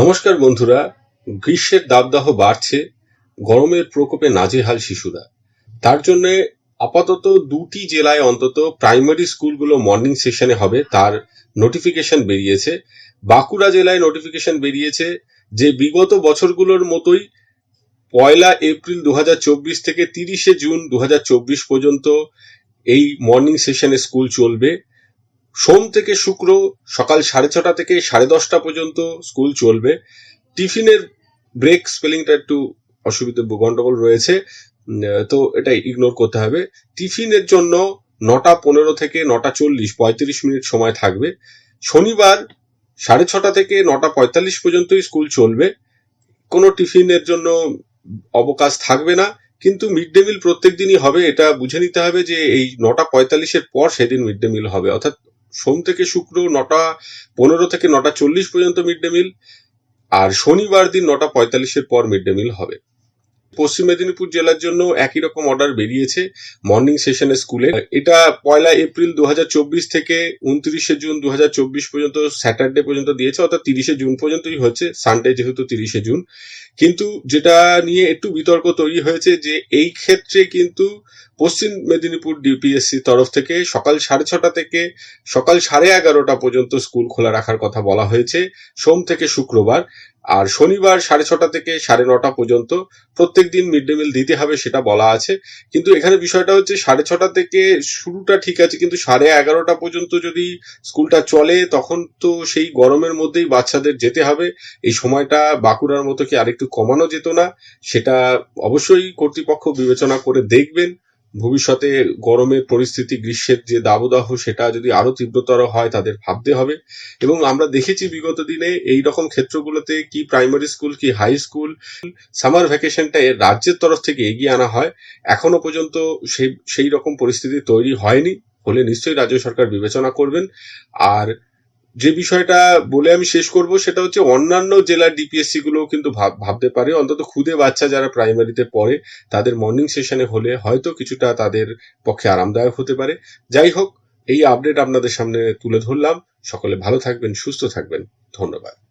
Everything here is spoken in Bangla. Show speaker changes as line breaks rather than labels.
নমস্কার বন্ধুরা, গ্রীষ্মের দাবদাহ বাড়ছে, গরমের প্রকোপে নাজেহাল শিশুরা। তার জন্য আপাতত দুটি জেলায় অন্তত প্রাইমারি স্কুলগুলো মর্নিং সেশনে হবে, তার নোটিফিকেশন বেরিয়েছে। বাঁকুড়া জেলায় নোটিফিকেশন বেরিয়েছে যে বিগত বছরগুলোর মতোই পয়লা এপ্রিল দু হাজার চব্বিশ থেকে তিরিশে জুন দু হাজার চব্বিশ পর্যন্ত এই মর্নিং সেশনে স্কুল চলবে। সোম থেকে শুক্র, সকাল সাড়ে ছটা থেকে সাড়ে দশটা পর্যন্ত স্কুল চলবে। টিফিনের ব্রেক স্পেলিংটা একটু অসুবিধা, গন্ডগোল রয়েছে। তো এটা ইগনোর করতে হবে। টিফিনের জন্য নটা পনেরো থেকে নটা চল্লিশ, পঁয়ত্রিশ মিনিট সময় থাকবে। শনিবার সাড়ে ছটা থেকে নটা পঁয়তাল্লিশ পর্যন্তই স্কুল চলবে। কোনো টিফিনের জন্য অবকাশ থাকবে না। কিন্তু মিড ডে মিল প্রত্যেক দিনই হবে, এটা বুঝে নিতে হবে যে এই নটা পঁয়তাল্লিশের পর সেদিন মিড ডে মিল হবে। অর্থাৎ সোম থেকে শুক্র নটা পনেরো থেকে নটা চল্লিশ পর্যন্ত মিড ডে মিল, আর শনিবার দিন নটা পঁয়তাল্লিশের পর মিড ডে মিল হবে। পশ্চিম মেদিনীপুর জেলার জন্য একই রকম অর্ডার বেরিয়েছে মর্নিং সেশনে স্কুলে এটা পয়লা এপ্রিল দু হাজার চব্বিশ থেকে উনত্রিশে জুন দু হাজার চব্বিশ পর্যন্ত স্যাটারডে পর্যন্ত দিয়েছে, অর্থাৎ তিরিশে জুন পর্যন্তই হচ্ছে, সানডে যেহেতু তিরিশে জুন। কিন্তু যেটা নিয়ে একটু বিতর্ক তৈরি হয়েছে যে এই ক্ষেত্রে কিন্তু পশ্চিম মেদিনীপুর ডিপিএসসি তরফ থেকে সকাল সাড়ে ছটা থেকে সকাল সাড়ে এগারোটা পর্যন্ত স্কুল খোলা রাখার কথা বলা হয়েছে। সোম থেকে শুক্রবার আর শনিবার সাড়ে ছটা থেকে সাড়ে নটা পর্যন্ত প্রত্যেক দিন মিড ডে মিল দিতে হবে সেটা বলা আছে। কিন্তু এখানে বিষয়টা হচ্ছে সাড়ে ছটা থেকে শুরুটা ঠিক আছে, কিন্তু সাড়ে এগারোটা পর্যন্ত যদি স্কুলটা চলে, তখন তো সেই গরমের মধ্যেই বাচ্চাদের যেতে হবে। এই সময়টা বাঁকুড়ার মতো কি আরেকটু কমানো যেত না? সেটা অবশ্যই কর্তৃপক্ষ বিবেচনা করে দেখবেন। ভবিষ্যতে গরমের পরিস্থিতি, গ্রীষ্মের যে দাবদাহ, সেটা যদি আরও তীব্রতর হয়, তাদের ভাবতে হবে। এবং আমরা দেখেছি বিগত দিনে এই রকম ক্ষেত্রগুলোতে কি প্রাইমারি স্কুল কি হাই স্কুল সামার ভ্যাকেশনটা এর রাজ্যের তরফ থেকে এগিয়ে আনা হয়। এখনও পর্যন্ত সেই সেই রকম পরিস্থিতি তৈরি হয়নি, হলে নিশ্চয়ই রাজ্য সরকার বিবেচনা করবেন। আর যে বিষয়টা বলে আমি শেষ করব, সেটা হচ্ছে অন্যান্য জেলার ডিপিএসসি গুলো কিন্তু ভাব- ভাবতে পারে। অন্তত খুদে বাচ্চা যারা প্রাইমারিতে পড়ে, তাদের মর্নিং সেশনে হলে হয়তো কিছুটা তাদের পক্ষে আরামদায়ক হতে পারে। যাই হোক, এই আপডেট আপনাদের সামনে তুলে ধরলাম। সকলে ভালো থাকবেন, সুস্থ থাকবেন। ধন্যবাদ।